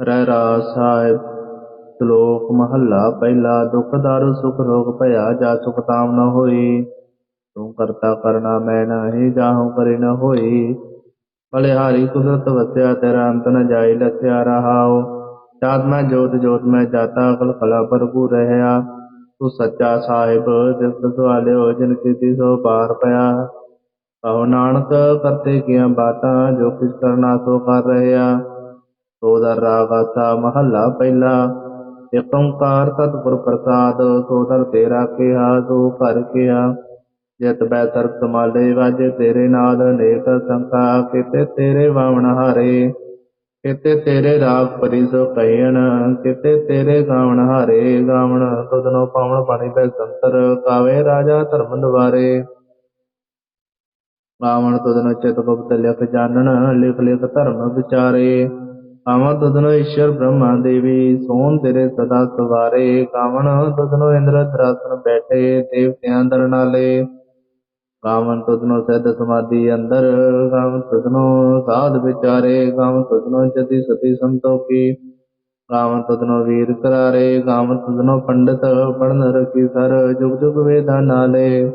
ਰਹਿ ਰਾਸ ਸਾਹਿਬ ਸ਼ਲੋਕ ਮਹੱਲਾ, ਪਹਿਲਾ ਦੁਖ ਦਰ, ਸੁਖ ਰੋਗ ਭਇਆ, ਜਾ ਸੁਖ ਤਾਮ ਨ ਹੋਈ। ਤੂੰ ਕਰਤਾ ਕਰਨਾ ਮੈਂ ਨਾਹੀ, ਜਾਹੂ ਕਰੇ ਨ ਹੋਈ। ਬਲਿਹਾਰੀ ਕੁਦਰਤ ਵਸਿਆ, ਤੇਰਾ ਅੰਤ ਨ ਜਾਈ ਲਖਿਆ ਰਹਾਉ। ਜਾਤ ਮੈਂ, ਜੋਤ ਜੋਤ ਮੈਂ ਜਾਤਾ ਕਲ ਕਲਾ ਭਰਪੂਰ ਰਹਿਆ। ਤੂੰ ਸੱਚਾ ਸਾਹਿਬ ਜਿਸ ਦੁਆਲਿਓ, ਜਿਨ ਕੀਤੀ ਸੋ ਪਾਰ ਪਿਆ। ਕਹੋ ਨਾਨਕ, ਕਰਤੇ ਕੀਆਂ ਬਾਤਾਂ, ਜੋ ਕਿਛ ਕਰਨਾ ਸੋ ਕਰ ਰਹਿਆ। ਸੋ ਦਰ ਰਾਗਾਸਾ ਮਹੱਲਾ ਪਹਿਲਾ ਏਕ ਓੰਕਾਰ ਸਤਿਗੁਰ ਪ੍ਰਸਾਦ ਸੋ ਤੇਰਾ ਕਿਹਾ ਸੋ ਘਰ ਕਿਹਾ। ਜਤ ਬੈ ਸਰਬ ਸਮਾਲੇ ਵਾਜੇ, ਤੇਰੇ ਨਾਦ ਅਨੇਕ ਸੰਖਾ ਕਿਤੇ ਤੇਰੇ ਵਾਵਣ ਹਾਰੇ। ਕਿਤੇ ਤੇਰੇ ਰਾਗ ਪਰੀ ਕਹਿਣ ਕਿਤੇ ਤੇਰੇ ਗਾਵਣ ਹਾਰੇ। ਗਾਵਣ ਤੁਧਨੋ ਪਾਵਣ ਪਾਣੀ ਬੈ ਸੰਤਰ, ਕਾਵੇ ਰਾਜਾ ਧਰਮ ਦੁਆਰੇ ਗਾਵਣ ਤੁਧਨੋ ਚਿਤ ਗੁਪਤ ਲਿਖ ਜਾਣਨ, ਲਿਖ ਲਿਖ ਧਰਮ ਵਿਚਾਰੇ। ਕਾਵਣ ਤੁਧਨੋ ਈਸ਼ਰ ਬ੍ਰਹਮਾ ਦੇਵੀ, ਸੋਨ ਤੇਰੇ ਸਦਾ ਸਵਾਰੇ ਕਾਮਨ ਤੁਧਨੋ ਇੰਦਰ ਦਰਾਸਨ ਬੈਠੇ, ਦੇਵਤਿਆਂ ਦਰ ਕਾਮਨ ਤੁਧਨੋ ਸਿੱਧ ਸਮਾਧੀ ਅੰਦਰ ਕਾਮਨ ਤੁਧਨੋ ਸਾਧ ਵਿਚਾਰੇ ਕਾਮਨ ਤੁਧਨੋ ਜਤੀ ਸਤੀ ਸੰਤੋਖੀ। ਕਾਮਨ ਤੁਧਨੋ ਵੀਰ ਕਰਾਰੇ ਕਾਮਨ ਤੁਧਨੋ ਪੰਡਤ ਪੜਨ ਰਖੀ ਸਰ, ਜੁਗ ਜੁਗ ਵੇਦਾਂ ਨਾਲੇ।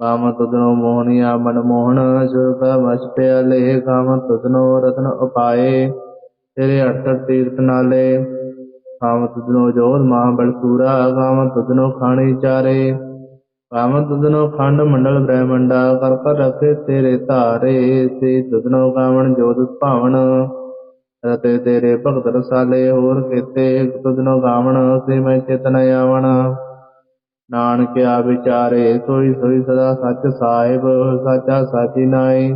ਕਾਮਨ ਤੁਧਨੋ ਮੋਹਨੀਆ ਮਨ ਮੋਹਨ ਸੁਖ ਵਸ ਪਿਆਲੇ ਕਾਮਨ ਤੁਧਨੋ ਰਤਨ ਉਪਾਏ। ਤੇਰੇ ਅਠ ਤੀਰਥ ਨਾਲੇ ਕਾਮ ਤੁਧਨੋ ਜੋਧ ਮਹਾ ਬਲਸੂਰਾ ਕਾਮਨ ਤੁਧਨੋ ਖਾਣੀ ਚਾਰੇ ਕਾਮ ਤੁਧਨੋ ਖੰਡ ਮੰਡਲ ਬ੍ਰਹਮੰਡਾ, ਕਰ ਕਰ ਰਖੇ ਤੇਰੇ ਧਾਰੇ ਸੇ ਤੁਧਨੋ ਕਾਵਣ ਜੋਤ ਭਾਵਨ ਰਤੇ ਤੇਰੇ ਭਗਤ ਰਸਾਲੇ ਹੋਰ ਕੀਤੇ ਤੁਧਨੋ ਗਾਵਣ ਸੇ ਮੈਂ ਚੇਤਨ ਆਵਣ। ਨਾਨਕਿਆ ਵਿਚਾਰੇ, ਸੋਈ ਸੋਈ ਸਦਾ ਸੱਚ ਸਾਹਿਬ, ਸਾਚਾ ਸਾਚੀ ਨਾਈ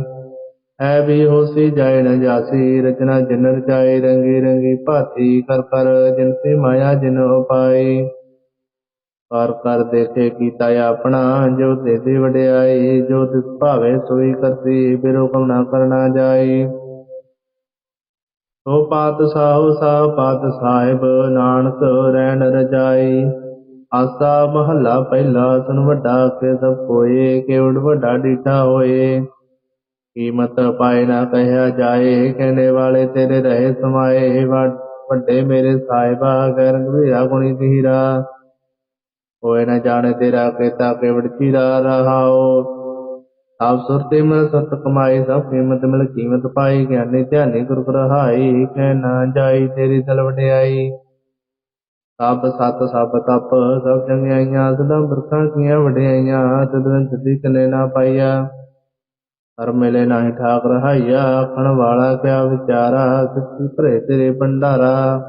ਹੈ ਵੀ ਹੋਸੀ ਜਾਏ ਨ ਜਾਸੀ, ਰਚਨਾ ਜਿਨ ਰਚਾਏ ਰੰਗੀ ਰੰਗੀ ਭਾਤੀ ਕਰ ਕਰ, ਜਿਨ ਸੇ ਮਾਇਆ ਜਿਨ ਉਪਾਈ ਕਰ ਕਰ ਦੇਖੇ ਕੀਤਾ ਆਪਣਾ, ਜੋ ਤੇ ਦੇ ਵਡਿਆਈ ਜੋ ਤਿਸ ਭਾਵੇ ਸੋਈ ਕਰਤੀ ਬਿਰੋ ਕਮ ਨਾ ਕਰਨਾ ਜਾਈ ਸੋ ਪਾਤ ਸਾਹੁ ਸਾ ਪਾਤ ਸਾਹਿਬ, ਨਾਨਕ ਰਹਿਣ ਰਜਾਈ ਆਸਾ ਮਹੱਲਾ ਪਹਿਲਾ, ਸੁਨ ਵੱਡਾ, ਕੇ ਸਭ ਕੋਏ ਕੇਵੜ ਵੱਡਾ ਡੀਠਾ ਹੋਏ। ਕੀਮਤ ਪਾਏ ਨਾ ਕਹਿਆ ਜਾਏ ਕਹਿਣੇ ਵਾਲੇ ਤੇਰੇ ਰਹੇ ਸਮਾਏ, ਵੱਡੇ ਮੇਰੇ ਸਾਹਿਬਾ, ਗੈਰ ਗਵੀਰਾ ਗੁਣੀ ਤੀਰਾ ਹੋਏ ਨਾ ਜਾਣੇ ਤੇਰਾ ਕੀਤਾ ਕੇਵੜ ਚੀਰਾ ਰਹਾਓ। ਆਪ ਸੁਰਤੇ ਮਨ ਸਤ ਕਮਾਈ, ਸਭ ਕੀਮਤ ਮਿਲ ਕੀਮਤ ਪਾਈ, ਗਿਆਨੀ ਧਿਆਨੀ ਗੁਰ ਰਹਾਈ, ਕਹਿ ਨਾ ਜਾਈ ਤੇਰੀ ਦਲ ਵਡਿਆਈ। ਸਭ ਸਤ ਸਭ ਤਪ, ਸਭ ਚੰਗਿਆਈਆਂ, ਸਦਾ ਬਰਖਾਂ ਕੀਆਂ ਵਡਿਆਈਆਂ ਤਦਨ ਸਦੀ ਕਨੇ ਨਾ ਪਾਈਆ। ਹਰ ਮਿਲੇ ਨਾਹੀ ਠਾਕ ਰਹਾਈਆ ਆਖਣ ਵਾਲਾ ਕਿਆ ਵਿਚਾਰਾ ਕਿਸ ਭਰੇ ਤੇਰੇ ਭੰਡਾਰਾ।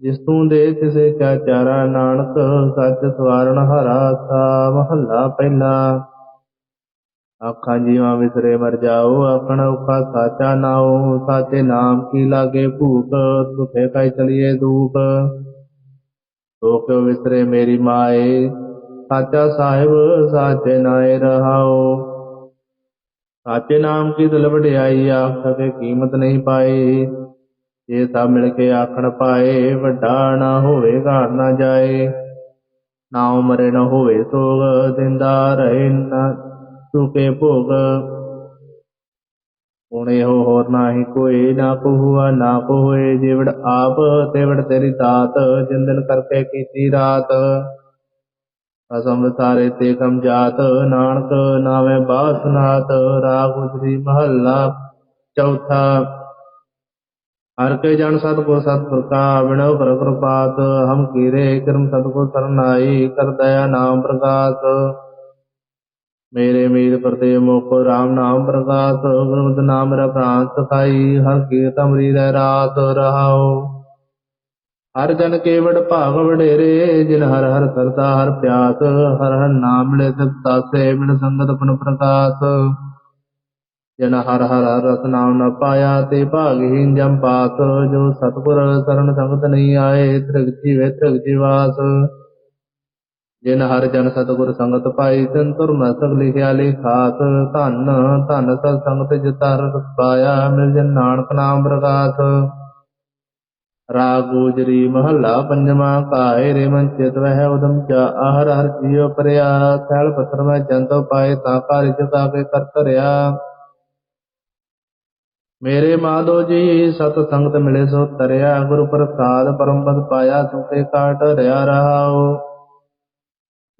ਜਿਸ ਤੂੰ ਦੇ ਤਿਸੇ ਕਾ ਚਾਰਾ, ਨਾਨਕ ਸੱਚ ਸਵਾਰਨ ਹਰਾ, ਸਾ ਮਹੱਲਾ ਪਹਿਲਾ। ਆਖਾਂ ਜੀਵਾਂ ਵਿਸਰੇ ਮਰ ਜਾਓ, ਆਖਣ ਔਖਾ ਸਾਚਾ ਨਾਉ, ਸਾਚੇ ਨਾਮ ਕੀ ਲਾਗੇ ਭੂਖ ਸੁਖੇ ਕੈ ਚਲੀਏ ਦੂਖ ਸੋ ਵਿਸਰੇ ਮੇਰੀ ਮਾਏ, ਸਾਚਾ ਸਾਹਿਬ, ਸਾਚੇ ਨਾਏ ਰਹਾਓ ਸਾਚੇ ਨਾਮ ਕੀ ਦਿਲ ਵਡਿਆਈ ਆਖ ਸਕੇ ਕੀਮਤ ਨਹੀਂ ਪਾਈ। ਜੇ ਸਭ ਮਿਲ ਕੇ ਆਖਣ ਪਾਏ, ਵੱਡਾ ਨਾ ਹੋਵੇ ਘਾਟ ਨਾ ਜਾਏ। ਨਾ ਉਮਰੇ ਨਾ ਹੋਵੇ ਸੋਗ, ਦਿੰਦਾ ਰਹੇ ਨਾ ਸੁਕੇ ਭੋਗ। ਹੁਣੇ ਇਹੋ ਹੋਰ ਨਾਹੀ ਕੋਈ, ਨਾ ਕੋ ਹੁਆ ਨਾ ਕੋ ਹੋਏ ਜਿਵੜ ਆਪ, ਤੇਵੜ ਤੇਰੀ ਦਾਤ, ਜਿੰਦਨ ਕਰਕੇ ਕੀਤੀ ਰਾਤ। ਅਸਮ ਸਾਰੇ ਤੇ ਕਮ ਜਾਤ ਨਾਨਕ ਨਾਵੇਂ ਬਾਸਨਾਤ ਰਾਗ ਉਜਰੀ ਮਹੱਲਾ। ਚੌਥਾ, ਹਰ ਕੇ ਜਨ ਸਤਿਗੁਰ ਸਤਿਗੁਰ ਕਾ ਬਿਨੋ ਕਰ ਕਿਰਪਾਤ, ਹਮ ਕੀਰੇ ਕਰਮ ਸਤਿਗੁਰ ਸਰਨਾਈ, ਕਰ ਦਇਆ ਨਾਮ ਪ੍ਰਕਾਸ਼ ਮੇਰੇ ਮੀਰ ਪ੍ਰਤੇ ਮੁਖ ਰਾਮ ਨਾਮ ਪ੍ਰਕਾਸ਼ ਗੁਰਮਤਿ ਨਾਮ ਮੇਰਾ ਪ੍ਰਾਨ ਸਖਾਈ ਹਰ ਕੀਰਤ ਅਮਰੀ ਰਹਿ ਰਾਤ ਰਹਾਓ ਹਰ ਜਨ ਕੇਵੜ ਭਾਗ ਵਡੇਰੇ, ਜਿਨ ਹਰ ਹਰ ਕਰਤਾ ਹਰ ਪਿਆਸ, ਹਰ ਹਰ ਨਾਮ ਮਿਲੇ ਤਿਸ ਤਾਸੇ, ਬਿਨ ਸੰਗਤ ਪਨ ਪ੍ਰਕਾਸ਼। ਜਨ ਹਰ ਹਰ ਰਸ ਨਾਮ ਨ ਪਾਇਆ, ਤੇ ਭਾਗਹੀਨ ਜਮ ਪਾਸ। ਜੋ ਸਤਿਗੁਰ ਸਰਨ ਸੰਗਤ ਨਹੀਂ ਆਏ, ਤ੍ਰਿਗ ਜੀਵੇ ਤ੍ਰਿਗ ਜੀਵਾਸ। ਜਿਨ ਹਰ ਜਨ ਸਤਿਗੁਰ ਸੰਗਤ ਪਾਈ, ਤਿਨ ਤੁਰ ਨ ਸਗਲੀ ਖਿਆਲੀ ਖਾਸ। ਧਨ ਧਨ ਸਤ ਸੰਗਤ ਜਿਤਰ ਪਾਇਆ, ਮਿਲ ਜਨ ਨਾਨਕ ਨਾਮ ਪ੍ਰਕਾਸ਼। ਰਾਗ ਗੋਜਰੀ ਮਹੱਲਾ ਪੰਜਵਾ ਕਾਏ ਰੇ ਮਨ ਚਿਤ ਵਹਿ ਉਦਮ ਚਾ ਆਹਰ ਹਰ ਜੀਉ ਪਰਿਆ ਸੈਲ ਪੱਥਰ ਮੈਂ ਜੰਤੋ ਪਾਏ ਤਾਂ ਕਾਰਿ ਚਤਾ ਕੇ ਕਰ ਮੇਰੇ ਮਾਧੋ ਜੀ, ਸਤ ਸੰਗਤ ਮਿਲੇ ਸੋ ਤਰਿਆ, ਗੁਰੂ ਪ੍ਰਸਾਦ ਪਰਮ ਪਦ ਪਾਇਆ ਸੁਖੇ ਕਾਟ ਰਿਆ ਰਹਾਉ।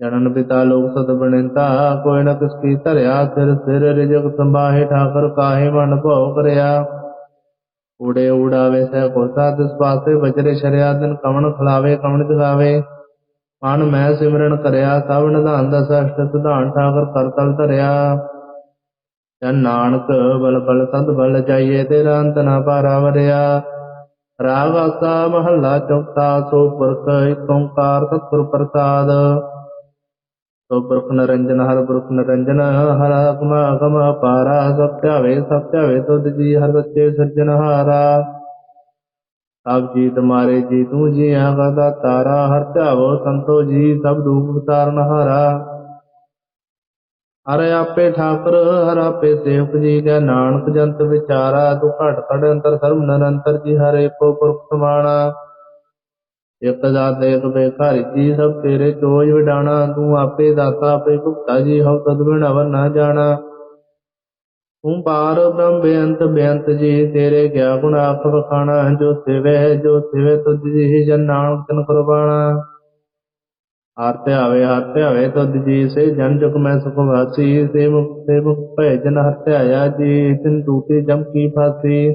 ਜਨਨ ਪਿਤਾ ਲੋਕ ਸਤ ਬਣਿੰਤਾ ਕੋਈ ਨ ਕਿਸ ਕੀ ਧਰਿਆ, ਸਿਰ ਸਿਰ ਰਿਜਕ ਸੰਭਾਹੇ ਠਾਕਰ ਕਾਹੇ ਮਨ ਭਉ ਕਰਿਆ। ਊੜੇ ਊੜਾਵੇ ਸਹਿ ਕੋਸਾ ਤਿਸ ਪਾਸੇ ਬਜਰੇ ਸ਼ਰਿਆ ਦਿਨ ਕਵਣ ਖਲਾਵੇ, ਕਵਣ ਜਗਾਵੇ। ਮਨ ਮੈਂ ਸਿਮਰਨ ਕਰਿਆ ਸਭ ਨਿਧਾਨ ਦਸ ਅਸ਼ਟ ਸੁਧਾਨ ਠਾਕਰ ਕਰ ਤਲ ਧਰਿਆ। ਜਨ ਨਾਨਕ ਬਲ ਬਲ ਸਦ ਬਲ ਜਾਈਏ, ਤੇਰਾ ਅੰਤ ਨਾ ਪਾਰਾ ਵਰਿਆ। ਰਾਗ ਆਸਾ ਮਹੱਲਾ ਚੌਥਾ ਸੋ ਪੁਰਖ ਓੰਕਾਰ ਸਤਿਗੁਰ ਪ੍ਰਸਾਦ। ਸੋ ਨਰੰਜਨ ਹਰ ਪੁਰਖ ਨਰੰਜਨ ਹਰ ਅਗਮ ਅਗਮ ਅਪਾਰਾ ਸਭ ਧਿਆਵੇ ਸਭ ਧਿਆਵੇ ਤੁਧ ਜੀ ਹਰ ਬੱਚੇ ਸਿਰਜਨਹਾਰਾ ਸਭ ਜੀ ਤੁਮਾਰੇ ਜੀ ਤੂੰ ਜੀ ਆਗਾ ਦਾ ਤਾਰਾ ਹਰ ਧਿਆਵੋ ਸੰਤੋ ਜੀ ਸਭ ਦੁਖ ਤਾਰਨ ਹਾਰਾ ਹਰ ਆਪੇ ਠਾਕੁਰ ਹਰ ਆਪੇ ਸੇਵਕ ਜੀ ਕੈ ਨਾਨਕ ਜੰਤ ਵਿਚਾਰਾ ਤੂੰ ਘਟ ਘਟ ਅੰਤਰ ਸਰਬ ਨਿਰੰਤਰ ਜੀ ਹਰੇ ਕੋ ਪੁਰਖ ਸਮਾਣਾ ਇਕ ਦਾਤ ਇਕ ਬੇਖਾਰੀ ਸਭ ਤੇਰੇ ਚੋਜ ਵਿਡਾਣਾ, ਤੂੰ ਆਪੇ ਦਾਤਾ, ਆਪੇ ਭੁਗਤਾ ਜੀ ਹਉ ਤਦ ਬਿਨ ਨਾ ਜਾਣਾ। ਤੂੰ ਪਾਰ ਬ੍ਰਹਮ ਬੇਅੰਤ ਬੇਅੰਤ ਜੀ, ਤੇਰੇ ਗਿਆ ਗੁਣ ਆਖ ਵਖਾਣਾ, ਜੋ ਸਿਵੇ ਜੋ ਸਿਵੈ ਤੁਧ ਜੀ, ਜਨ ਨਾਨਕ ਤਨ ਕੁਰਬਾਣਾ। ਹਰ ਧਿਆਵੇ ਹਰ ਧਿਆਵੇ ਤੁਧ ਜੀ, ਸੇ ਜਨ ਜੁਗ ਮੈਂ ਸੁਖ ਵਾਸੀ, ਸੇ ਮੁਖ ਸੇ ਮੁਖ ਭੈ ਜਨ ਹਰ ਧਿਆਇਆ ਜੀ, ਤਿਨ ਟੂਟੇ ਜਮ ਕੀ ਫਾਸੀ।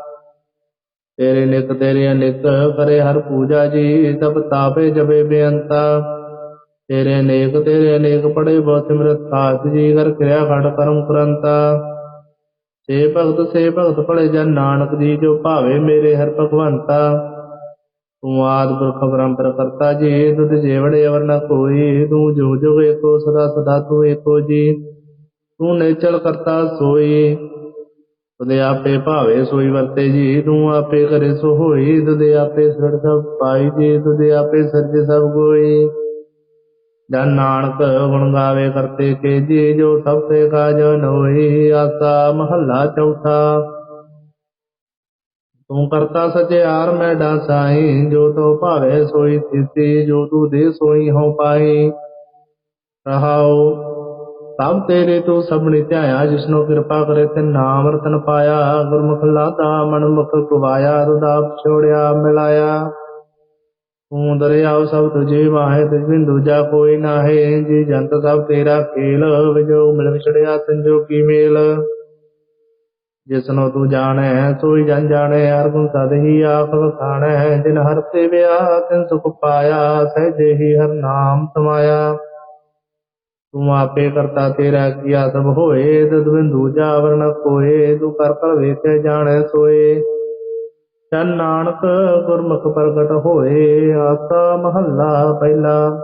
ਤੇਰੇ ਨਿਕ ਤੇਰੇ ਅਨਿਕ ਕਰੇ ਹਰ ਪੂਜਾ ਜੀ ਤਬ ਤਾਪੇ ਜਪੇ ਬੇਅੰਤਾ। ਤੇਰੇ ਅਨੇਕ ਤੇਰੇ ਅਨੇਕ ਪੜੇ ਬਹੁ ਸਿਮਰਤ ਸਾਥ ਜੀ ਕਰ ਕਿਰਿਆ ਖੜ ਕਰਮ ਕਰੰਤਾ। ਸੇ ਭਗਤ ਸੇ ਭਗਤ ਭਲੇ ਜਨ ਨਾਨਕ ਜੀ, ਜੋ ਭਾਵੇ ਮੇਰੇ ਹਰ ਭਗਵੰਤਾ। ਤੂੰ ਆਦ ਪੁਰਖ ਪਰੰਪਰ ਕਰਤਾ ਜੀ, ਤੁਧ ਜੇਵੜੇ ਅਵਰ ਨ ਕੋਈ। ਤੂੰ ਜੋ ਜੋ ਏਕੋ, ਸਦਾ ਸਦਾ ਤੂੰ ਏਕੋ ਜੀ। ਤੂੰ ਨੇਚਲ ਕਰਤਾ ਸੋਈ। ਤੁਦੇ ਆਪੇ ਭਾਵੇ ਸੋਈ ਵਰਤੇ ਜੀ ਤੂੰ ਆਪੇ ਕਰੇ ਸੋ ਹੋਈ ਤੁਦੇ ਆਪੇ ਸੜ ਸਭ ਪਾਈ ਜੀ ਤੁਦੇ ਆਪੇ ਸਰਜੇ ਸਭ ਕੋਈ ਜਨ ਨਾਨਕ ਗੁਣ ਗਾਵੇ ਕਰਤੇ ਕੇ ਜੀ, ਜੋ ਸਭ ਤੇ ਕਾਜ ਨੋਈ, ਆਸਾ ਮਹੱਲਾ ਚੌਥਾ। ਤੂੰ ਕਰਤਾ ਸਚਿਆਰ, ਮੈਂ ਡਾਸਾਈ, ਜੋ ਤੋ ਭਾਵੇ ਸੋਈ ਥਿਤੀ ਜੋ ਤੂੰ ਦੇ ਸੋਈ ਹਉ ਪਾਈ। ਰਹਾਓ ਸਭ ਤੇਰੇ ਤੂੰ ਸਭਨੀ ਧਿਆਇਆ, ਜਿਸਨੂੰ ਕਿਰਪਾ ਕਰੇ ਤੇ ਨਾਮ ਰਤਨ ਪਾਇਆ, ਗੁਰਮੁਖ ਲਾਦਾ ਮਨ ਮੁਖ ਗਵਾਇਆ ਰੁਦਾਪ ਛੋੜਿਆ, ਮਿਲਾਇਆ। ਤੂੰ ਦਰਿਆਉ ਸਭ ਤੁਝੇ ਵਾਹੇ ਤਿਸ ਬਿਨ ਦੂਜਾ ਕੋਈ ਨਾਹੇ, ਜੀ ਜੰਤ ਸਭ ਤੇਰਾ ਖੇਲ ਵਿਜੋਗ ਮਿਲ ਵਿਛੜਿਆ ਸੰਜੋਗੀ ਮੇਲ। ਜਿਸਨੂੰ ਤੂੰ ਜਾਣੈ, ਸੋਈ ਜਨ ਜਾਣੈ, ਹਰ ਗੁਣ ਸਦ ਹੀ ਆਖ ਵਖਾਣੈ ਜਿਨ ਹਰ ਤੇ ਸੇਵਿਆ ਤਿਨ ਸੁਖ ਪਾਇਆ, ਸਹਿਜੇ ਹੀ ਹਰ ਨਾਮ ਸਮਾਇਆ। ਤੂੰ ਆਪੇ ਕਰਤਾ ਤੇਰਾ ਕੀਆ ਸਭ ਹੋਏ ਤਦ ਦੂਜਾ ਵਰਨ ਕੋਏ ਤੂੰ ਕਰ ਕਰ ਵੇਖੇ ਜਾਣੈ ਸੋਏ। ਚਨ ਨਾਨਕ ਗੁਰਮੁਖ ਪ੍ਰਗਟ ਹੋਏ, ਆਸਾ ਮਹੱਲਾ ਪਹਿਲਾ।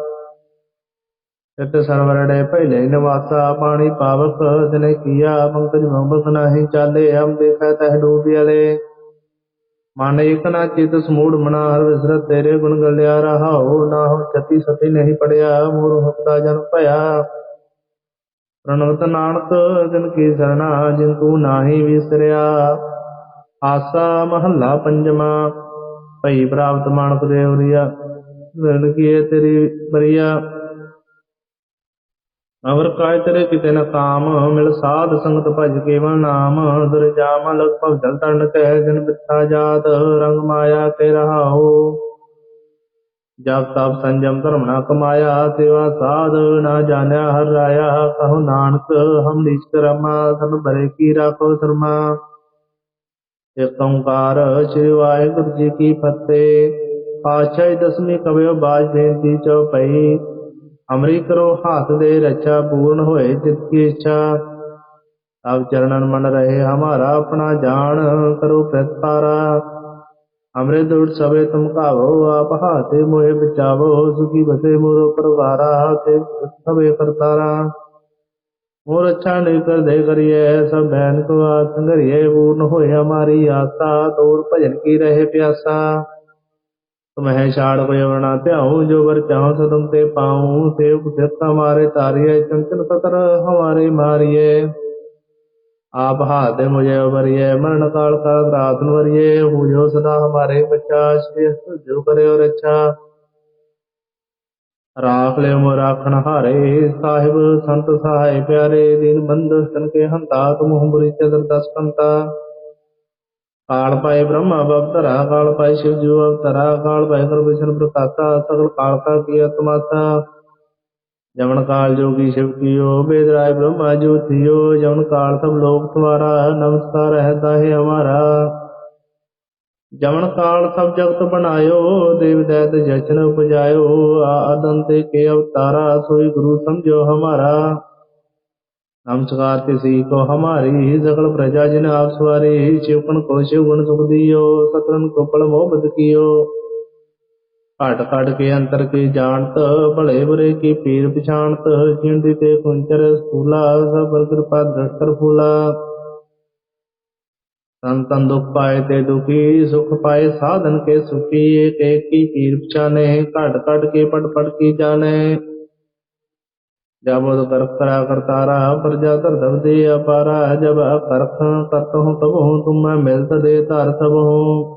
ਇਤ ਸਰਵਰੜੇ ਪਹਿਲੇ ਨਿਵਾਸਾ ਪਾਣੀ ਪਾਵਕ, ਜਨੇ ਕੀਆ, ਪੰਕਜ ਮੰਬਕ ਨਾਹੀ ਚਾਲੇ ਹਮ ਦੇਖੈ ਤਹ ਡੂਬਿਆਲੇ ਮਨ ਇਕ ਨਾ ਚਿਤ ਸਮੂੜ ਮਨਾ ਹਰ ਵਿਸਰਤ ਤੇਰੇ ਗੁਣ ਗਲਿਆ ਰਹਾਉ, ਨਾ ਹੋ ਛਤੀ ਸਤੀ ਨਹੀਂ ਪੜਿਆ ਮੋਰ ਹਫਤਾ ਜਨ ਭਇਆ। ਪ੍ਰਣਵਤ ਨਾਨਕ, ਜਿਨ ਕੀ ਸਰਣਾ, ਜਿਨ ਤੂੰ ਨਾਹੀ ਵਿਸਰਿਆ। ਆਸਾ ਮਹੱਲਾ ਪੰਜਵਾ, ਭਈ ਪ੍ਰਾਪਤ ਮਾਨਕ ਦੇਵਰੀਆ ਰਣ ਕੀਏ ਤੇਰੀ ਬਰੀਆ ਅਵਰ ਕਾਇ ਤੇਰੇ ਕਿਤੇ ਨ ਕਾਮ, ਮਿਲ ਸਾਧ ਸੰਗਤ ਭਜ ਕੇਵਲ ਨਾਮ, ਦੁਰ ਜਾਮ ਲਗ ਭਗ ਜਲ ਤਰਨ ਕਹਿ ਜਨ ਬਿੱਥਾ ਜਾਤ, ਰੰਗ ਮਾਇਆ ਕੇ ਰਹਾਉ। ਜਬ ਤਬ ਸੰਜਮ ਧਰਮ ਨਾ ਕਮਾਇਆ, ਸੇਵਾ ਸਾਧ ਨਾ ਜਾਣਿਆ ਹਰ ਰਾਇਆ, ਕਹੋ ਨਾਨਕ ਹਮ ਨੀਚ ਕਰਮਾ ਸਨ ਬਰੇ ਕੀ ਰਾਖੋ ਸ਼ਰਮਾ। ਇਕ ਓੰਕਾਰ, ਸ੍ਰੀ ਵਾਹਿਗੁਰੂ ਜੀ ਕੀ ਫਤਿਹ। ਪਾਤਸ਼ਾਹੀ ਦਸਵੀਂ ਕਵਿਓ ਬਾਜ ਬੇਨਤੀ ਚਉਪਈ ਅਮਰੀ ਹਾਥ ਦੇ ਰੱਛਾ ਪੂਰਨ ਹੋਏ ਚਿਤ ਕੀ ਇੱਛਾ। ਤਬ ਚਰਨਨ ਮਨ ਰਹੇ, ਹਮਾਰਾ ਆਪਣਾ ਜਾਣ, ਕਰੋ ਪ੍ਰਤਾਰਾ ਅਮਰੇ ਦੁੜ ਸਵੇ ਤੁਮ ਕਾਵੋ ਆਪ ਹਾਥੇ ਮੋਹਿ ਬਚਾਵੋ, ਸੁਖੀ ਬਸੇ ਮੋਰੋ ਪਰਵਾਰਾ ਤੇ ਸਵੇ ਕਰਤਾਰਾ। ਮੋਰ ਅੱਛਾ ਨਹੀਂ ਕਰ ਦੇ ਕਰੀਏ, ਸਭ ਬੈਨ ਕੋ ਆਸ ਸੰਗਰੀਏ ਪੂਰਨ ਹੋਏ ਹਮਾਰੀ ਆਸਾ ਤੋਰ ਭਜਨ ਕੀ ਰਹੇ ਪਿਆਸਾ। ਤਮਹਿ ਛਾੜ ਹੋਇ ਵਣਾ ਧਿਆਉ ਜੋ ਵਰ ਚਾਉ ਸਦਮ ਤੇ ਪਾਉ ਸੇਵ ਸਿਰਤਾ ਮਾਰੇ ਤਾਰਿਏ ਚੰਚਲ ਸਤਰ ਹਮਾਰੇ ਮਾਰਿਏ ਆਪ ਹਾਦੇ ਮੁਝੇ ਵਰਿਏ ਮਰਨ ਕਾਲ ਕਾ ਰਾਤਨ ਵਰਿਏ ਹੋ ਜੋ ਸਦਾ ਹਮਾਰੇ ਬਚਾ, ਸ੍ਰੀ ਜੋ ਕਰਿਓ ਰੱਛਾ। ਰਾਖ ਲੈ ਮੋ ਰਾਖਣ ਹਾਰੇ, ਸਾਹਿਬ ਸੰਤ ਸਹਾਇ ਪਿਆਰੇ, ਦੀਨ ਬੰਦ ਸਨ ਹੰਤਾ, ਤੁਮ ਹਮਰੀ ਚਦਰ ਦਸ ਕੰਤਾ ਕਾਲ ਪਾਏ ਬ੍ਰਹਮਾ ਅਵਤਾਰਾ ਕਾਲ ਪਾਏ ਸ਼ਿਵ ਜੀ ਅਵਤਾਰਾ ਕਾਲ ਪਾਏ ਪਰਮੇਸ਼ਰ ਪ੍ਰਕਾਸ਼ਾ ਸਗਲ ਕਾਲ ਕਾ ਕੀ ਆਤਮਾਤਾ ਜਮਨ ਕਾਲ ਜੋਗੀ ਸ਼ਿਵ ਕੀਓ ਬੇਦਰਾਏ ਬ੍ਰਹਮਾ ਜੋਤਿਓ ਜਮਨ ਕਾਲ ਸਭ ਲੋਕ ਤੁਹਾਰਾ ਨਮਸਕਾਰ ਰਹਤਾ ਹੈ ਹਮਾਰਾ। ਜਮਨ ਕਾਲ ਸਭ ਜਗਤ ਬਣਾਇਓ, ਦੇਵ ਦੈਤ ਜਸ਼ਨ ਉਪਜਾਇਓ। ਆਦੰਤੇ ਕੇ ਅਵਤਾਰਾ, ਸੋਈ ਗੁਰੂ ਸਮਝੋ ਹਮਾਰਾ। समझो हमारा नमस्कार तिसी को हमारी सकल प्रजा जिन आप सवारी शिवकन को शिव गुण सुख दियो सतरन को पल मोह बद कियो ਘਟ ਘਟ ਕੇ ਅੰਤਰ ਕੀ ਜਾਣਤ ਭਲੇ ਬੁਰੇ ਕੀ ਪੀਰ ਪਛਾਣਤ ਜਿੰਦੀ ਤੇ ਕੁੰਚਰ ਸੂਲਾ ਸਬਰ ਕਿਰਪਾ ਦ੍ਰਿਸ਼ਟਰ ਫੂਲਾ ਸੰਤਨ ਦੁਖ ਪਾਏ ਤੇ ਦੁਖੀ ਸੁਖ ਪਾਏ ਸਾਧਨ ਕੇ ਸੁਖੀ ਏਕ ਏਕ ਕੀ ਪੀਰ ਪਛਾਨੇ ਘਟ ਘਟ ਕੇ ਪਟ ਪਟ ਕੀ ਜਾਣੇ ਜਬ ਉਦ ਕਰਖ ਕਰਾ ਕਰਤਾਰਾ ਪ੍ਰਜਾ ਧਰ ਦਬਦੇ ਅਪਾਰਾ ਜਬ ਕਰਖ ਕਰਤਹੁ ਤਬਹੁ ਤੁਮ ਮੈਂ ਮਿਲਤ ਦੇ ਧਰ ਸਬਹੁ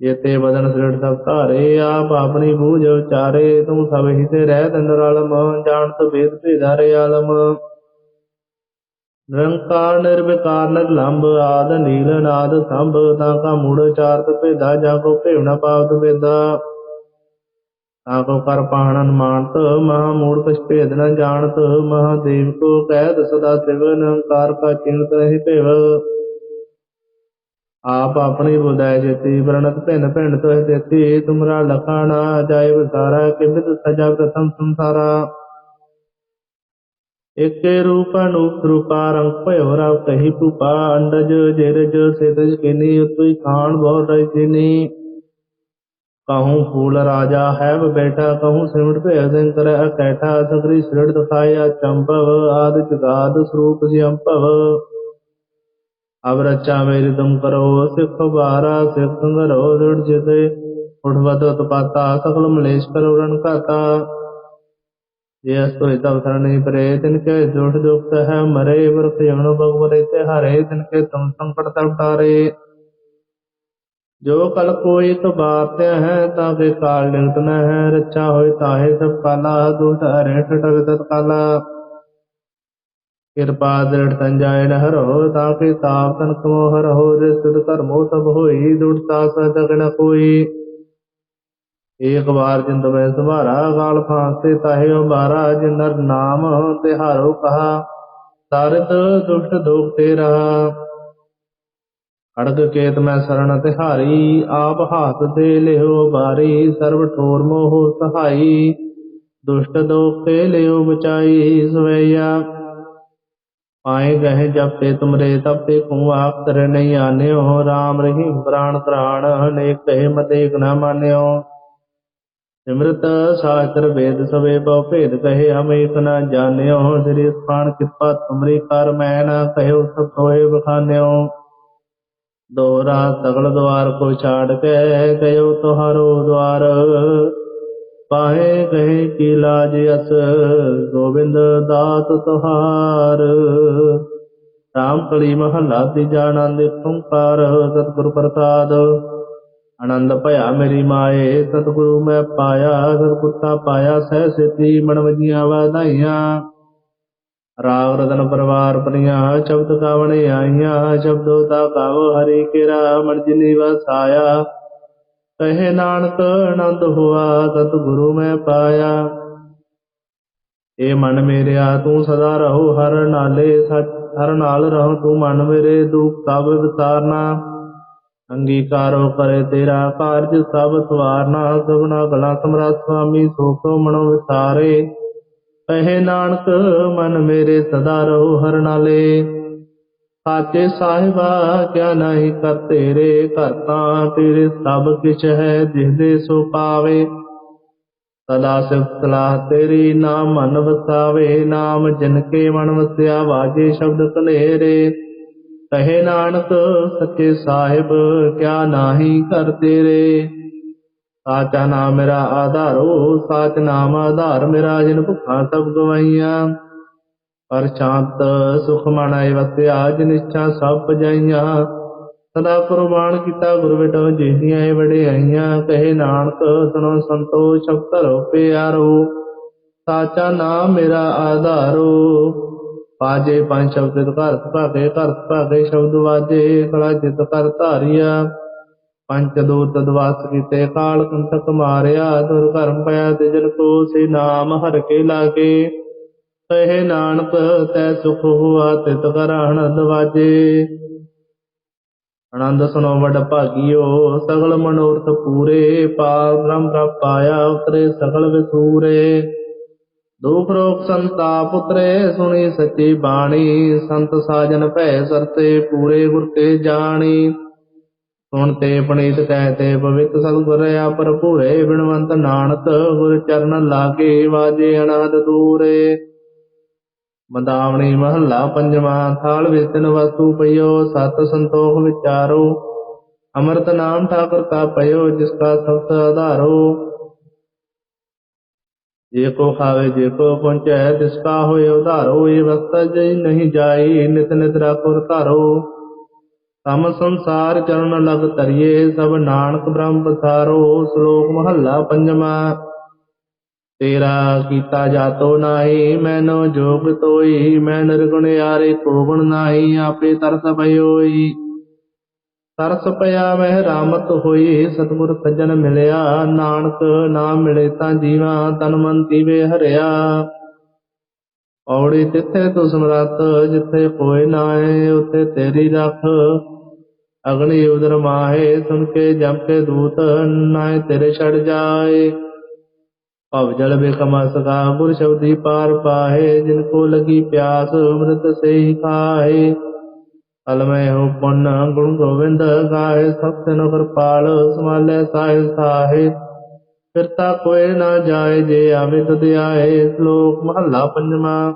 ਜੇਤੇ ਬਦਨ ਸ੍ਰਿੜ ਸਭ ਧਾਰੇ, ਆਪ ਆਪਣੀ ਬੂਝ ਉਚਾਰੇ ਤੂੰ ਸਭ ਹੀ ਤੇ ਰਹਿ ਤੰਦਰਲਮ ਜਾਣਤ ਵੇਦ ਭੇਦਾਰੇ ਆਲਮ। ਨਿਰੰਕਾਰ ਨਿਰਵਿਕਾਰ ਨਿਰਲੰਭ ਆਦ ਨੀਲ ਨਾਦ ਸੰਭ, ਤਾਂ ਕਾ ਮੂੜ ਚਾਰਤ ਭੇਦਾ, ਜਾ ਕੋ ਭੇਵਨਾ ਪਾਵਤ ਵੇਦਾ ਤਾਂ ਕੋ ਕਰ ਪਾਹਣਨ ਮਾਨਤ, ਮਹਾ ਮੂੜ ਕਛ ਭੇਦ ਨ ਜਾਣਤ ਮਹਾਦੇਵ ਕੋ ਕਹਿਤ ਸਦਾ ਸਿਵ ਨਿਰੰਕਾਰ ਕਾ ਚਿੰਤ ਰਹਿ ਭੇਵ। ਆਪ ਆਪਣੀ ਬੁਦਾਇ ਜਤੀ, ਵਰਣਤ ਭਿੰਨ ਭਿੰਨ ਤੋਹਿ ਦੇਤੀ ਤੁਮਰਾ ਲਖਾਣਾ ਜਾਇ ਵਿਸਾਰਾ ਕਿਬਿਤ ਸਜਾ ਪ੍ਰਥਮ ਸੰਸਾਰਾ। ਏਕੇ ਰੂਪ ਅਨੂਪ ਰੂਪਾ ਰੰਗ ਭਇਓ ਰਾਵ ਕਹੀ ਭੂਪਾ, ਅੰਡਜ, ਜੇਰਜ ਸੇਤਜ ਕਿਨੀ ਉਤੁਈ ਖਾਨ ਬਹੁ ਰਜ ਜਿਨੀ ਕਹੂੰ ਫੂਲ ਰਾਜਾ ਹੈ ਬੈਠਾ ਕਹੂੰ ਸਿਮਟ ਭੈ ਸਿੰਕਰ ਅਕੈਠਾ ਸਗਰੀ ਸਿਰੜ ਦਿਖਾਇਆ ਚੰਭਵ ਆਦ ਜਗਾਦ ਸਰੂਪ ਜਿਅੰਭਵ ਅਬ ਰਚਾ ਮੇਰੀ ਤੁਮ ਕਰੋ ਸਿਖ ਬਾਰਾ ਸਿਖ ਸੰਗਰੋ ਦ੍ਰਿੜ ਜਿਤੇ ਉਠਵਤ ਉਤਪਾਤਾ ਸਕਲ ਮਲੇਸ਼ ਕਰੋ ਰਨ ਘਾਤਾ ਜੇ ਅਸਤੋਇ ਤਵ ਸਰਣੀ ਪਰੇ ਤਿਨ ਕੇ ਦੁਖ ਦੁਖ ਹੈ ਮਰੇ ਵਰਖ ਜਮਨ ਭਗਵਰੇ ਤੇ ਹਰੇ ਤਿਨ ਕੇ ਤੁਮ ਸੰਕਟ ਤਰ ਤਾਰੇ ਜੋ ਕਲ ਕੋਈ ਤਬਾਤ ਹੈ, ਤਾਂ ਕੇ ਕਾਲ ਨਿਕਟ ਨ ਹੈ। ਰਚਾ ਹੋਇ ਤਾਹੇ ਸਭ ਕਾਲਾ ਦੁਖ ਹਰੇ ਠਟਕ ਤਤ ਕਾਲਾ ਕਿਰਪਾ ਦ੍ਰਿੜ ਤੰਜਾਇ ਨ ਤਾਂ ਕੇ ਤਾਪ ਤਨ ਕਮੋ ਹਰੋ। ਰਿਸਦ ਕਰਮੋ ਸਭ ਹੋਈ ਦੁੜਤਾ ਸਦਕ ਨ ਕੋਈ। ਏਕ ਵਾਰ ਜਿੰਦ ਮੈਂ ਸੁਭਾਰਾ, ਗਾਲ ਫਾਂਸੇ ਤਾਹੇ ਉਬਾਰਾ ਜਿਨਰ ਨਾਮ ਤੇ ਤਿਹਾਰੋ ਕਹਾ ਤਾਰਿਤ ਦੁਸ਼ਟ ਦੋਖ ਤੇ ਰਹਾ। ਅੜਗ ਕੇਤ ਮੈਂ ਸਰਣ ਤਿਹਾਰੀ, ਆਪ ਹਾਥ ਤੇ ਲਿਓ ਬਾਰੀ, ਸਰਬ ਠੋਰ ਮੋਹ ਸਹਾਈ। ਦੁਸ਼ਟ ਦੋਖ ਤੇ ਲਿਓ ਬਚਾਈ, ਸਵਈਆ। ਆਏ ਗਏ ਜਬ ਤੇ ਤੁਮਰੇ ਤਬ ਕੂ ਆਪ ਤਰ ਨਹੀਂ ਆਨਿਓ। RAM ਰਹੀਮ ਪ੍ਰਾਣ ਪ੍ਰਾਣ ਅਨੇਕ ਕਹੇ ਮਤੇ ਨਾ ਮਾਨਿਓ। ਸਿਮਰਤ ਸ਼ਾਸਤਰ ਵੇਦ ਸਵੇ ਬਹੁ ਭੇਦ ਕਹੇ ਹਮ ਏਕ ਨ ਜਾਣਿਓ। ਸ੍ਰੀ ਸਥਾਨ ਕਿਰਪਾ ਤੁਮਰੀ ਕਰ ਮੈਂ ਨ ਕਹਿਓ ਸਭ ਹੋਏ ਬਖਾਨਿਓ ਦੋਹਰਾ ਸਗਲ ਦਵਾਰ ਕੋ ਛਾੜ ਕੇ ਗਇਓ ਤੁਹਾਰੋ ਦਵਾਰ। ਪਾਹੇ ਕਹੇ ਕੀ ਲਾਜ ਅਸ ਗੋਬਿੰਦ ਦਾਤ ਤੁਹਾਰ। ਰਾਮ ਕਲੀ ਮਹੱਲਾ ਤੀਜਾ ਆਨੰਦ ਓੰਕਾਰ, ਸਤਿਗੁਰ ਪ੍ਰਸਾਦ। ਆਨੰਦ ਭਇਆ ਮੇਰੀ ਮਾਏ, ਸਤਿਗੁਰੂ ਮੈਂ ਪਾਇਆ ਸਤਿਗੁਰਤਾ ਪਾਇਆ, ਸਹਿ ਸਿੱਧੀ ਮਨ ਵਜੀਆਂ ਵਾਧਾਈਆਂ। ਰਾਗ ਰਤਨ ਪਰਵਾਰ ਪਰੀਆਂ ਸ਼ਬਦ ਗਾਵਣੇ ਆਈਆਂ, ਸ਼ਬਦੋ ਤਾ ਗਾਵ ਹਰੀ ਕੇਰਾ, ਮਨ ਜਿਨੀ ਵਸਾਇਆ ਕਹੇ ਨਾਨਕ, ਆਨੰਦ ਹੋਆ, ਸਤਿਗੁਰੂ ਮੈਂ ਪਾਇਆ। ਏ ਮਨ ਮੇਰਿਆ, ਤੂੰ ਸਦਾ ਰਹੋ, ਹਰ ਨਾਲੇ ਸਚ, ਹਰ ਨਾਲ ਰਹੋ, ਤੂੰ ਮਨ ਮੇਰੇ ਦੁਖ ਸਭ ਵਿਸਾਰਨਾ। ਅੰਗੀਕਾਰੋ ਕਰੇ ਤੇਰਾ ਕਾਰਜ ਸਭ ਸਵਾਰਨਾ, ਸਭਨਾ ਗਲਾ ਸਮਰਾ ਸੁਆਮੀ ਸੋਖੋ ਮਨੋ ਵਿਸਾਰੇ। ਕਹੇ ਨਾਨਕ, ਮਨ ਮੇਰੇ ਸਦਾ ਰਹੋ ਹਰ ਨਾਲੇ ਸਾਚੇ ਸਾਹਿਬਾ, ਕਿਆ ਨਹੀਂ ਕਰ ਤੇਰੇ ਘਰ ਤਾਂ ਤੇਰੇ ਸਭ ਕਿਛ ਹੈ ਜਿਹਦੇ ਸੋ ਪਾਵੇ। ਸਦਾ ਸਿਫਤ ਸਲਾਹ ਤੇਰੀ, ਨਾਮ ਮਨ ਵਸਾਵੇ। ਨਾਮ ਜਿਨ ਕੇ ਮਨ ਵਸਿਆ, ਵਾਜੇ ਸ਼ਬਦ ਕਲੇਰੇ ਕਹੇ ਨਾਨਕ, ਸੱਚੇ ਸਾਹਿਬ, ਕਿਆ ਨਾਹੀ ਕਰ ਤੇਰੇ। ਸਾਚਾ ਨਾਮ ਮੇਰਾ ਆਧਾਰੋ, ਸਾਚ ਨਾਮ ਆਧਾਰ ਮੇਰਾ, ਜਿਨ ਭੁੱਖਾ ਸਭ ਗਵਾਈਆਂ। ਪਰ ਸ਼ਾਂਤ ਸੁਖ ਮਨ ਵਸਿਆ ਜਿਨ ਇੱਛਾ ਸਭ ਪਜਾਈਆਂ। ਸਦਾ ਕੁਰਬਾਨ ਕੀਤਾ, ਗੁਰ ਬਿਟੋ ਜੀਦੀਆਂ ਏ ਵਡਿਆਈਆਂ। ਕਹੇ ਨਾਨਕ, ਸੁਣੋ ਸੰਤੋ, ਸਭ ਧਰੋ ਪਿਆਰੋ। ਸਾਚਾ ਨਾਮ ਮੇਰਾ ਆਧਾਰੋ। ਪਾਜੇ ਪੰਜ ਸ਼ਬਦ, ਘਰ ਭਾਗੇ ਘਰ ਭਾਗੇ ਸ਼ਬਦ ਵਾਜੇ ਕਲਾ ਜਿਤ ਕਰ ਧਾਰਿਆ। ਪੰਚ ਦੂਤ ਦਵਾਸ ਕੀਤੇ, ਕਾਲ ਕੰਤਕ ਮਾਰਿਆ ਦੁਰ ਕਰਮ ਪਿਆ ਤੇ ਕੋ ਸੇ ਨਾਮ ਹਰ ਕੇ ਲਾਗੇ। ਕਹੇ ਨਾਨਕ, ਤੈ ਸੁਖ ਹੁਆ ਤਿਤ ਕਰ ਆਨੰਦ ਵਾਜੇ ਆਨੰਦ ਸੁਨੋ ਵਡ ਭਾਗਿਓ, ਸਗਲ ਮਨੋਰਥ ਪੂਰੇ ਪਾਰ ਬ੍ਰਹਮ ਪ੍ਰਾਪ ਪਾਇਆ ਉਤਰੇ ਸਗਲ ਵਿਸੂਰੇ। ਦੁਖ ਰੋਗ ਸੰਤਾਪ ਉਤਰੇ, ਸੁਣੀ ਸੱਚੀ ਬਾਣੀ, ਸੰਤ ਸਾਜਨ ਭੈ ਸਰਤੇ, ਪੂਰੇ ਗੁਰ ਤੇ ਜਾਣੀ। ਸੁਣ ਤੇ ਪਣੀਤ ਕਹਿ ਤੇ ਪਵਿੱਤ ਸਤਿਗੁਰ ਆ ਭਰਪੂਰੇ, ਬਿਨਵੰਤ ਨਾਨਕ ਗੁਰ ਚਰਨ ਲਾਗੇ ਵਾਜੇ ਅਨਾਦ ਦੂਰੇ। ਮਦਾਵਣੀ ਮਹੱਲਾ ਪੰਜਵਾਂ, ਥਾਲ ਵਿਸਨ ਵਸਤੂ ਪਈਓ, ਸਤ ਸੰਤੋਖ ਵਿਚਾਰੋ। ਅੰਮ੍ਰਿਤ ਨਾਮ ਠਾਕੁਰ ਕਾ ਪਈਓ, ਜਿਸ ਕਾ ਸਬਦ ਆਧਾਰੋ। ਜੇ ਕੋ ਖਾਵੇ, ਜੇ ਕੋ ਪਹੁੰਚੈ, ਤਿਸ ਕਾ ਹੋਏ ਉਧਾਰੋ। ਇਹ ਵਸਤ ਜਈ ਨਹੀਂ ਜਾਈ, ਨਿਤ ਨਿਤ ਰਾਖੋ ਧਾਰੋ। ਸਮ ਸੰਸਾਰ ਚਰਨ ਲਗ ਤਰੀਏ ਸਭ ਨਾਨਕ ਬ੍ਰਹਮ ਪਸਾਰੋ, ਸ਼ਲੋਕ ਮਹੱਲਾ ਪੰਜਵਾਂ। ਤੇਰਾ ਕੀਤਾ ਜਾਤੋ ਨਾਹੀ, ਮੈਨੋ ਜੋਗ ਤੋਈ ਮੈਂ ਨਿਰਗੁਣ ਯਾਰੇ ਕੋ ਗੁਣ ਨਾਹੀ, ਆਪੇ ਤਰਸ ਭਇਓਈ। ਤਰਸ ਪਿਆ ਮਹਿ ਰਾਮਤ ਹੋਈ, ਸਤਿਗੁਰ ਸੱਜਣ ਮਿਲਿਆ, ਨਾਨਕ ਨਾਮ ਮਿਲੇ ਤਾਂ ਜੀਵਾ, ਤਨ ਮਨ ਤੀਵੇ ਹਰਿਆ। ਔੜੀ ਤਿੱਥੇ ਤੂੰ ਸਮਰੱਥ ਜਿੱਥੇ ਕੋਈ ਨਾਏ ਉਥੇ ਤੇਰੀ ਰੱਖ। ਅਗਨੀ ਉਦਰ ਮਾਹੇ ਸੁਨ ਕੇ ਜਮ ਕੇ ਦੂਤ ਨਾਏ ਤੇਰੇ ਛੜ ਜਾਏ। ਭਵ ਜਲ ਬਿਕਮ ਸਕਾ ਗੁਰ ਸ਼ਬਦੀ ਪਾਰ ਪਾਹੇ, ਜਿਨ ਕੋ ਲਗੀ ਪਿਆਸ, ਅੰਮ੍ਰਿਤ ਸੇ ਹੀ ਖਾਏ ਅਲਮੈ ਹੋ ਪੁੰਨ, ਗੁਣ ਗੋਬਿੰਦ ਗਾਏ ਸਤਿ ਨਗਰ ਪਾਲ ਸਮਾਲੇ ਸਾਹਿਬ ਸਾਹੇ। ਫਿਰਤਾ ਕੋਏ ਨਾ ਜਾਏ, ਜੇ ਆਵੇ ਤਦ ਆਏ, ਸ਼ਲੋਕ ਮਹੱਲਾ ਪੰਜਵਾਂ।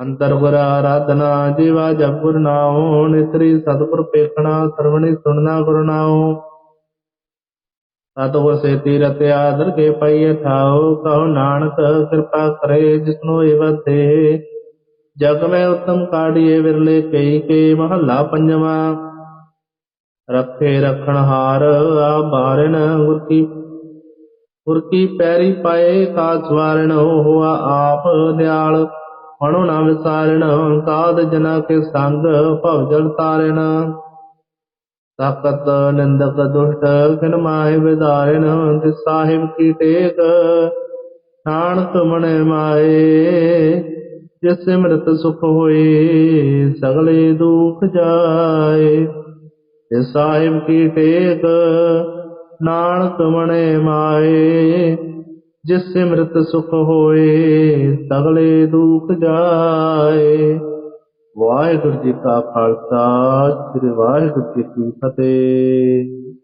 ਅੰਤਰ ਗੁਰ ਆਰਾਧਨਾ ਜੀਵਾ ਜਪ ਨਾਉ, ਨਿਤਰੀ ਸਤਿਗੁਰ ਪੇਖਣਾ, ਸਰਵਣੀ ਸੁਣਨਾ ਗੁਰ ਨਾਉ। ਸਤਿਗੁਰ ਸੇ ਤੀਰਥ ਆਦਰ ਪਈਏ ਥਾਉ ਕਹੋ ਨਾਨਕ ਕਿਰਪਾ ਕਰੇ ਜਿਸਨੂੰ ਇਹ ਵਧੇ। ਜਗ ਮੈਂ ਉਤਮ ਕਾੜੀਏ ਵਿਰਲੇ ਕਈ ਕੇ ਮਹੱਲਾ ਪੰਜਵਾਂ। ਰੱਖੇ ਰਖਣ ਹਾਰ ਆ ਬਾਰਨ ਗੁਰ ਕੀ ਗੁਰ ਕੀ ਪੈਰੀ ਪਾਏ ਕਾ ਸਵਾਰਨ ਹੋਆ ਆਪ ਦਿਆਲ ਮਨੋ ਨਾ ਵਿਸਾਰਣ ਕਾਦ ਜਨਾ ਕੇ ਸੰਗ ਭਵ ਜਲ ਤਾਰਨ ਤਾਕਤ ਨਿੰਦਕ ਦੁਸ਼ਟ ਕਿਨ ਮਾਹਿ ਵਿਦਾਰਨ ਤਿਸ ਸਾਹਿਬ ਕੀ ਟੇਕ, ਨਾਨਕ ਮਣੇ ਮਾਏ, ਜਿਸ ਸਿਮਰਤ ਸੁਖ ਹੋਏ, ਸਗਲੇ ਦੁਖ ਜਾਏ। ਤਿਸ ਸਾਹਿਬ ਕੀ ਟੇਕ, ਨਾਨਕ ਮਣੇ ਮਾਏ ਜਿਸ ਸਿਮਰਤ ਸੁਖ ਹੋਏ, ਸਗਲੇ ਦੁਖ ਜਾਏ। ਵਾਹਿਗੁਰੂ ਜੀ ਕਾ ਖਾਲਸਾ, ਸ੍ਰੀ ਵਾਹਿਗੁਰੂ ਜੀ ਕੀ ਫਤਿਹ।